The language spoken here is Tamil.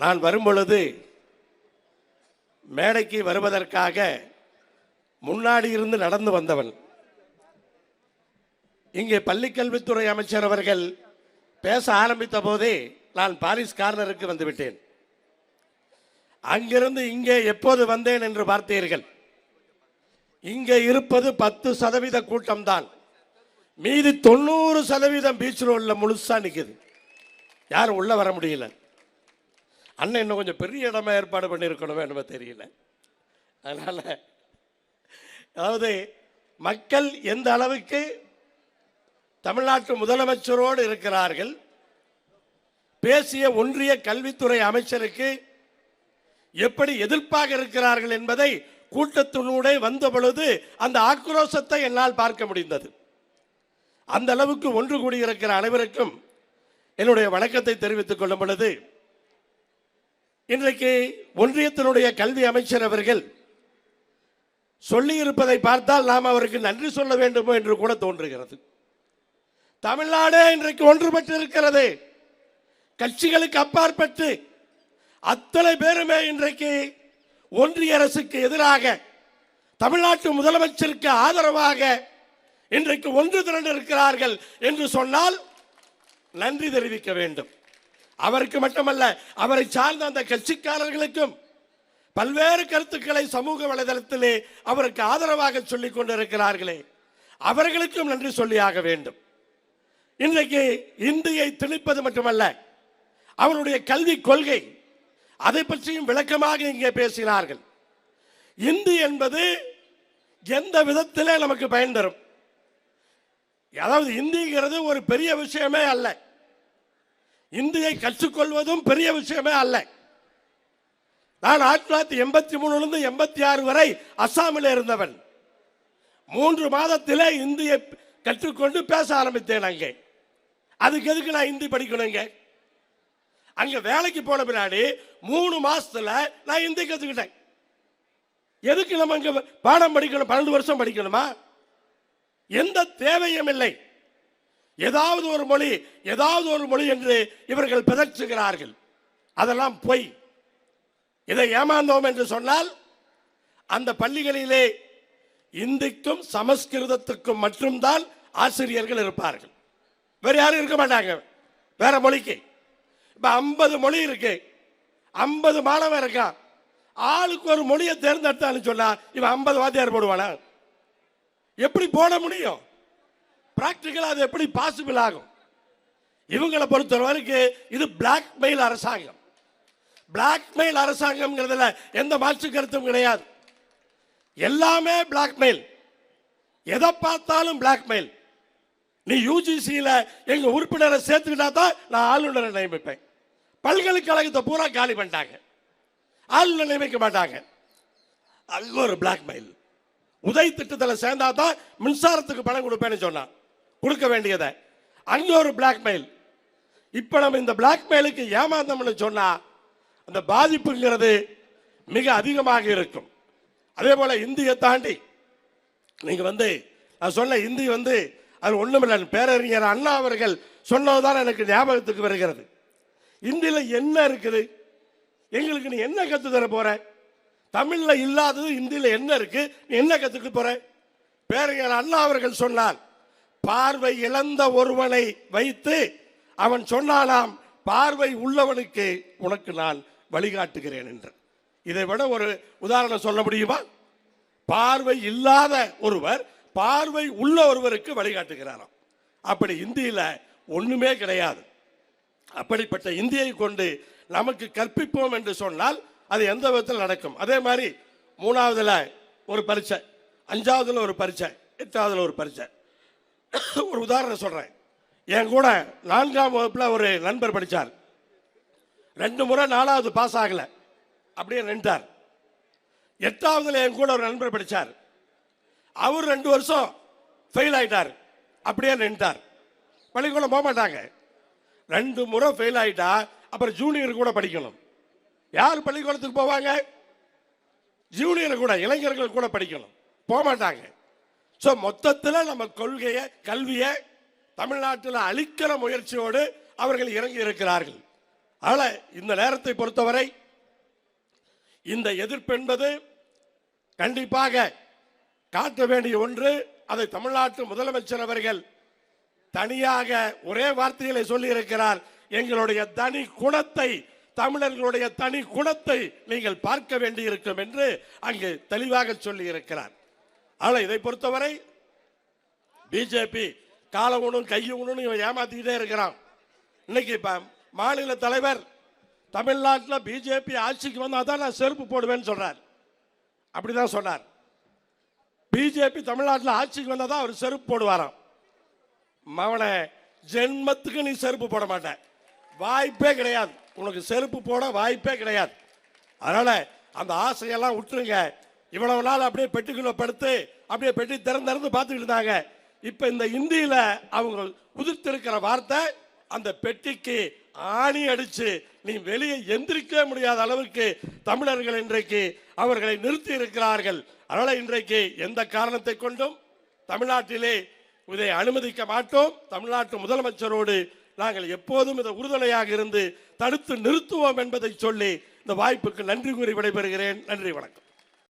நான் வரும்பொழுது மேடைக்கு வருவதற்காக முன்னாடி இருந்து நடந்து வந்தவன். இங்கே பள்ளிக்கல்வித்துறை அமைச்சர் அவர்கள் பேச ஆரம்பித்த போதே நான் பாரிஸ் கார்னருக்கு வந்துவிட்டேன் அங்கிருந்து இங்கே எப்போது வந்தேன் என்று பார்த்தீர்கள். இங்கே இருப்பது பத்து சதவீத கூட்டம்தான். மீதி தொண்ணூறு சதவீதம் பீச் ரோடில் முழுசாக நிற்குது யாரும் உள்ளே வர முடியல. அண்ணன் இன்னும் கொஞ்சம் பெரிய இடமா ஏற்பாடு பண்ணியிருக்கணுமே நம்ம தெரியல. அதனால் அதாவது மக்கள் எந்த அளவுக்கு தமிழ்நாட்டு முதலமைச்சரோடு இருக்கிறார்கள் பேசிய ஒன்றிய கல்வித்துறை அமைச்சருக்கு எப்படி எதிர்ப்பாக இருக்கிறார்கள் என்பதை கூட்டத்தினூடே வந்த பொழுது அந்த ஆக்ரோஷத்தை என்னால் பார்க்க முடிந்தது. அந்த அளவுக்கு ஒன்று கூடியிருக்கிற அனைவருக்கும் என்னுடைய வணக்கத்தை தெரிவித்துக் கொள்ளும் பொழுது இன்றைக்கு ஒன்றியத்தினுடைய கல்வி அமைச்சர் அவர்கள் சொல்லியிருப்பதை பார்த்தால் நாம் அவருக்கு நன்றி சொல்ல வேண்டுமோ என்று கூட தோன்றுகிறது. தமிழ்நாடு இன்றைக்கு ஒன்றுபட்டு இருக்கிறது கட்சிகளுக்கு அப்பாற்பட்டு அத்தனை பேருமே இன்றைக்கு ஒன்றிய அரசுக்கு எதிராக தமிழ்நாட்டு முதலமைச்சருக்கு ஆதரவாக இன்றைக்கு ஒன்று திரண்டு இருக்கிறார்கள் என்று சொன்னால் நன்றி தெரிவிக்க வேண்டும். அவருக்கு மட்டுமல்ல அவரை சார்ந்த அந்த கட்சிக்காரர்களுக்கும் பல்வேறு கருத்துக்களை சமூக வலைதளத்திலே அவருக்கு ஆதரவாக சொல்லிக் கொண்டிருக்கிறார்களே. அவர்களுக்கும் நன்றி சொல்லியாக வேண்டும். இன்றைக்கு இந்தியை திணிப்பது மட்டுமல்ல அவருடைய கல்வி கொள்கை அதை பற்றியும் விளக்கமாக இங்கே பேசினார்கள். இந்தி என்பது எந்த விதத்திலே நமக்கு பயன் தரும்? அதாவது இந்திங்கிறது ஒரு பெரிய விஷயமே அல்ல. இந்தியை கற்றுக்கொள்வதும் பெரிய விஷயமே அல்ல. நான் ஆயிரத்தி தொள்ளாயிரத்தி எண்பத்தி மூணுலேருந்து எண்பத்தி ஆறு வரை அஸ்ஸாமில் இருந்தவன். மூன்று மாதத்திலே இந்தியை கற்றுக்கொண்டு பேச ஆரம்பித்தேன் அங்கே. அதுக்கு எதுக்கு நான் ஹிந்தி படிக்கணுங்க அங்கே வேலைக்கு போன பின்னாடி மூணு மாதத்தில் நான் ஹிந்தி கற்றுக்கிட்டேன் எதுக்கு நம்ம இங்கே பாடம் படிக்கணும் பன்னெண்டு வருஷம் படிக்கணுமா? எந்த தேவையும் இல்லை. ஏதாவது ஒரு மொழி ஏதாவது ஒரு மொழி என்று இவர்கள் பிதற்றுகிறார்கள். அதெல்லாம் பொய். இதை ஏமாந்தோம் என்று சொன்னால் அந்த பள்ளிகளிலே இந்திக்கும் சமஸ்கிருதத்துக்கும் மட்டும்தான் ஆசிரியர்கள் இருப்பார்கள். வேற யாரும் இருக்க மாட்டாங்க. வேற மொழிக்கு. இப்ப ஐம்பது மொழி இருக்கு. ஐம்பது மாணவன் இருக்கான். ஆளுக்கு ஒரு மொழியை தேர்ந்தெடுத்தான்னு சொன்னா இவன் ஐம்பது வாத்தியார் போடுவானா? எப்படி போட முடியும்? ப்ராக்டிக்கலாக அது எப்படி பாசிபிள் ஆகும்? இவங்களை பொறுத்த வரைக்கும் இது பிளாக்மெயில் அரசாங்கம். பிளாக்மெயில் அரசாங்கம்ங்கிறதுல எந்த மாற்று கருத்தும் கிடையாது. எல்லாமே பிளாக்மெயில் எதை பார்த்தாலும் பிளாக்மெயில் நீ யூஜிசியில் எங்கள் உறுப்பினரை சேர்த்துக்கிட்டா தான் நான் ஆளுநரை நியமிப்பேன். பல்கலைக்கழகத்தை பூரா காலி பண்ணிட்டாங்க. ஆளுநர் நியமிக்க மாட்டாங்க. அது ஒரு பிளாக்மெயில் உதய் திட்டத்தில் சேர்ந்தா தான் மின்சாரத்துக்கு பணம் கொடுப்பேன்னு சொன்னான். கொடுக்க வேண்டியதை. அங்க ஒரு பிளாக்மெயில் இப்ப நம்ம இந்த பிளாக்மெயிலுக்கு ஏமாந்தோம்னு சொன்னா அந்த பாதிப்புங்கிறது மிக அதிகமாக இருக்கும். அதே போல இந்தியை தாண்டி நீங்க வந்து நான் சொன்ன இந்தி வந்து அது ஒண்ணுமில்லை பேரறிஞர் அண்ணா அவர்கள் சொன்னதுதான் எனக்கு ஞாபகத்துக்கு வருகிறது. இந்தியில என்ன இருக்குது? எங்களுக்கு நீ என்ன கத்து தர போற? தமிழ்ல இல்லாதது இந்தியில என்ன இருக்கு? நீ என்ன கத்துக்க போற? பேரறிஞர் அண்ணா அவர்கள் சொன்னார் பார்வை இழந்த ஒருவனை வைத்து அவன் சொன்னானாம் பார்வை உள்ளவனுக்கு உனக்கு நான் வழிகாட்டுகிறேன் என்று. இதை விட ஒரு உதாரணம் சொல்ல முடியுமா? பார்வை இல்லாத ஒருவர் பார்வை உள்ள ஒருவருக்கு வழிகாட்டுகிறாராம். அப்படி இந்தியில ஒண்ணுமே கிடையாது. அப்படிப்பட்ட இந்தியை கொண்டு நமக்கு கற்பிப்போம் என்று சொன்னால் அது எந்த விதத்தில் நடக்கும்? அதே மாதிரி மூணாவதுல ஒரு பரீட்சை அஞ்சாவதுல ஒரு பரீட்சை எட்டாவதுல ஒரு பரீட்சை. ஒரு உதாரணம் சொல்கிறேன் என் கூட நான்காம் வகுப்பில் ஒரு நண்பர் படித்தார் ரெண்டு முறை நாலாவது பாஸ் ஆகலை. அப்படியே நின்றார். எட்டாவதுல என் கூட ஒரு நண்பர் படித்தார் அவர் ரெண்டு வருஷம் ஃபெயில் ஆகிட்டார் அப்படியே நின்றார். பள்ளிக்கூடம் போக மாட்டாங்க. ரெண்டு முறை ஃபெயில் ஆகிட்டா அப்புறம் ஜூனியர் கூட படிக்கணும். யார் பள்ளிக்கூடத்துக்கு போவாங்க? ஜூனியர் கூட இளைஞர்கள் கூட படிக்கணும். போக மாட்டாங்க. ஸோ மொத்தத்தில் நம்ம கொள்கையை கல்வியை தமிழ்நாட்டில் அழிக்கிற முயற்சியோடு அவர்கள் இறங்கி இருக்கிறார்கள். ஆனால் இந்த நேரத்தை பொறுத்தவரை இந்த எதிர்ப்பு என்பது கண்டிப்பாக காட்ட வேண்டிய ஒன்று. அதை தமிழ்நாட்டு முதலமைச்சர் அவர்கள் தனியாக ஒரே வார்த்தைகளை சொல்லி இருக்கிறார் எங்களுடைய தனி குணத்தை தமிழர்களுடைய தனி குணத்தை நீங்கள் பார்க்க வேண்டியிருக்கும் என்று அங்கு தெளிவாக சொல்லி இருக்கிறார் ஆனால் இதை பொறுத்தவரை பிஜேபி கால உணும் கையை உணும் இவன் ஏமாத்திக்கிட்டே இருக்கிறான். இன்னைக்கு இப்போ மாநில தலைவர் தமிழ்நாட்டில் பிஜேபி ஆட்சிக்கு வந்தால் தான் நான் செருப்பு போடுவேன்னு சொல்றார். அப்படிதான் சொன்னார். பிஜேபி தமிழ்நாட்டில் ஆட்சிக்கு வந்தால் தான் அவர் செருப்பு போடுவாராம். மவனை ஜென்மத்துக்கு நீ செருப்பு போட மாட்டேன் வாய்ப்பே கிடையாது. உனக்கு செருப்பு போட வாய்ப்பே கிடையாது. அதனால் அந்த ஆசையெல்லாம் விட்டுருங்க இவ்வளவு நாள் அப்படியே பெட்டிக்குள்ள படுத்து அப்படியே பெட்டி திறந்து திறந்து பார்த்துக்கிட்டு இருந்தாங்க. இப்போ இந்த இந்தியில அவங்க உதிர்த்திருக்கிற வார்த்தை அந்த பெட்டிக்கு ஆணி அடிச்சு நீ வெளியே எந்திரிக்கவே முடியாத அளவுக்கு தமிழர்கள் இன்றைக்கு அவர்களை நிறுத்தி இருக்கிறார்கள். அதனால இன்றைக்கு எந்த காரணத்தை கொண்டும் தமிழ்நாட்டிலே இதை அனுமதிக்க மாட்டோம். தமிழ்நாட்டு முதலமைச்சரோடு நாங்கள் எப்போதும் இதை உறுதுணையாக இருந்து தடுத்து நிறுத்துவோம் என்பதை சொல்லி இந்த வாய்ப்புக்கு நன்றி கூறி விடைபெறுகிறேன். நன்றி வணக்கம்.